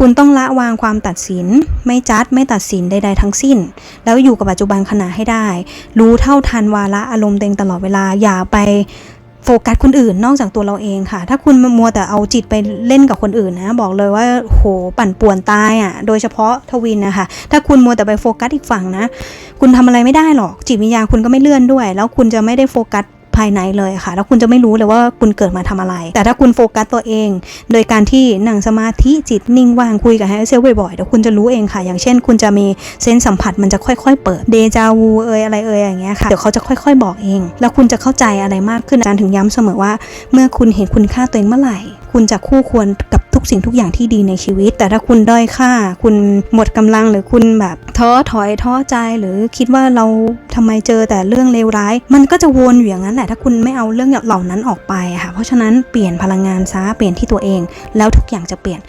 คุณต้องละวางความตัดสิน ไม่จัดไม่ตัดสินใด ๆ ทั้งสิ้น แล้วอยู่กับปัจจุบันขณะให้ได้ รู้เท่าทันวาระอารมณ์ตัวเองตลอดเวลาอย่าไปโฟกัสคนอื่นนอกจากตัวเราเองค่ะ ถ้าคุณมัวแต่เอาจิตไปเล่นกับคนอื่นนะ บอกเลยว่าโหปั่นป่วนตายอะ โดยเฉพาะทวินนะคะ ถ้าคุณมัวแต่ไปโฟกัสอีกฝั่งนะ คุณทำอะไรไม่ได้หรอก จิตวิญญาณคุณก็ไม่เลื่อนด้วย แล้วคุณจะไม่ได้โฟกัส ภายในเลยค่ะ แล้วคุณจะไม่รู้เลยว่าคุณเกิดมาทำอะไร แต่ถ้าคุณโฟกัสตัวเอง โดยการที่นั่งสมาธิจิตนิ่งว่างคุยกับไฮเซลบ่อยๆเดี๋ยวคุณจะรู้เองค่ะ อย่างเช่น คุณจะมีเซนส์สัมผัสมันจะค่อยๆ เปิดเดจาวูเอยอะไรเอยอย่างเงี้ยค่ะเดี๋ยวเขาจะค่อยๆ บอกเอง แล้วคุณจะเข้าใจอะไรมากขึ้นอาจารย์ถึงย้ำเสมอว่า เมื่อคุณเห็นคุณค่าตัวเองเมื่อไหร่ คุณจะคู่ควรกับ สิ่งทุกอย่างที่ดีในชีวิต แต่ถ้าคุณด้อยค่า คุณหมดกำลังหรือคุณแบบท้อถอยท้อใจหรือคิดว่าเราทำไมเจอแต่เรื่องเลวร้าย มันก็จะวนอยู่อย่างนั้นแหละถ้าคุณไม่เอาเรื่องเหล่านั้นออกไปค่ะเพราะฉะนั้นเปลี่ยนพลังงานซะเปลี่ยนที่ตัวเอง แล้วทุกอย่างจะเปลี่ยน